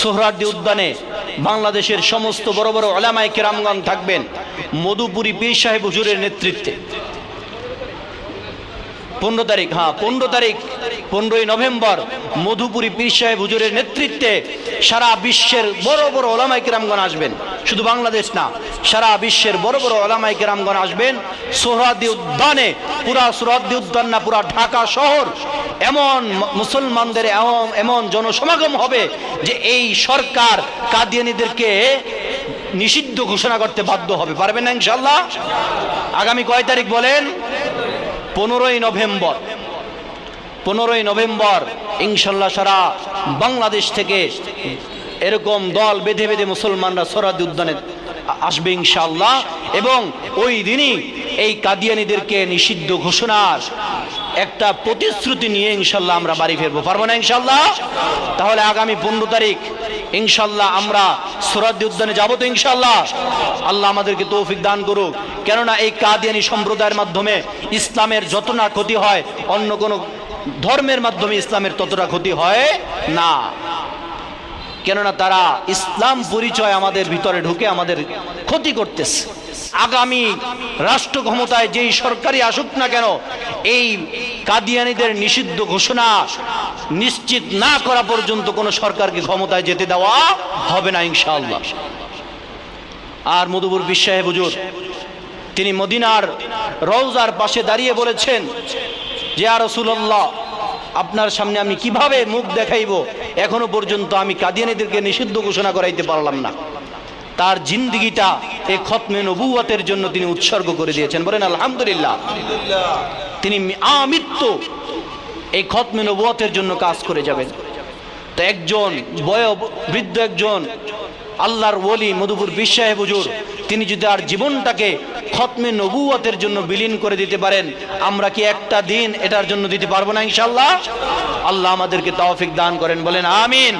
সোহরার্দি উদ্যানে বাংলাদেশের সমস্ত বড় বড় ওলামায় কেরামগঞ্জ থাকবেন মধুপুরী পীর সাহেব হুজুরের নেতৃত্বে। পনেরো তারিখ হ্যাঁ পনেরো তারিখ পনেরোই নভেম্বর মধুপুরী পীর সাহেব হুজুরের নেতৃত্বে সারা বিশ্বের বড় বড় ওলামাই কেরামগণ আসবেন। শুধু বাংলাদেশ না, সারা বিশ্বের বড় বড় ওলামাই কেরামগণ আসবেন। সোহরাদি উদ্যানে, পুরা সোহরাদি উদ্যান না, পুরা ঢাকা শহর। এমন মুসলমানদের এমন এমন জনসমাগম হবে যে এই সরকার কাদিয়ানিদেরকে নিষিদ্ধ ঘোষণা করতে বাধ্য হবে। পারবেন না ইনশাল্লাহ আগামী কয় তারিখ বলেন? পনেরোই নভেম্বর। পনেরোই নভেম্বর, ইনশাল্লাহ সারা বাংলাদেশ থেকে এরকম দল বেঁধে বেঁধে মুসলমানরা সরাদি উদ্যানে আসবে ইনশাল্লাহ। এবং ওই দিনই এই কাদিয়ানিদেরকে নিষিদ্ধ ঘোষণার একটা প্রতিশ্রুতি নিয়ে ইনশাল্লাহ আমরা বাড়ি ফিরবো। পারব না ইনশাল্লাহ? তাহলে আগামী পনেরো তারিখ ইনশাল্লাহ আমরা সোরাদ্দি উদ্যানে যাব তো ইনশাল্লাহ। আল্লাহ আমাদেরকে তৌফিক দান করুক। কেননা এই কাদিয়ানি সম্প্রদায়ের মাধ্যমে ইসলামের যত না ক্ষতি হয়, অন্য কোনো ধর্মের মাধ্যমে ইসলামের ততটা ক্ষতি হয় না। কেননা তারা ইসলাম পরিচয় আমাদের ভিতরে ঢুকে আমাদের ক্ষতি করতেছে। আগামী রাষ্ট্র ক্ষমতায় যেই সরকারি আসুক না কেন, এই কাদিয়ানিদের নিষিদ্ধ ঘোষণা নিশ্চিত না করা পর্যন্ত কোনো সরকারকে ক্ষমতায় যেতে দেওয়া হবে না ইনশাআল্লাহ। আর মধুপুর বিশ্বাহে হুজুর, তিনি মদিনার রওজার পাশে দাঁড়িয়ে বলেছেন যে আর রসুল্লাহ আপনার সামনে আমি কীভাবে মুখ দেখাইব? এখনও পর্যন্ত আমি কাদিয়ানিদেরকে নিষিদ্ধ ঘোষণা করাইতে পারলাম না। তার জিন্দগিটা এই খতমে নবুয়াতের জন্য তিনি উৎসর্গ করে দিয়েছেন। বলেন, আলহামদুলিল্লাহ। তিনি আমৃত্যু এই খতমে নবুয়াতের জন্য কাজ করে যাবেন। তো একজন বয় বৃদ্ধ একজন, আল্লাহর ওলি মধুপুর বিশ্বাহে বুজুর তিনি যদি আর জীবনটাকে খতমে নবুয়তের জন্য বিলীন করে দিতে পারেন, আমরা কি একটা দিন এটার জন্য দিতে পারব না ইনশাল্লাহ আল্লাহ আমাদেরকে তৌফিক দান করেন, বলেন আমিন।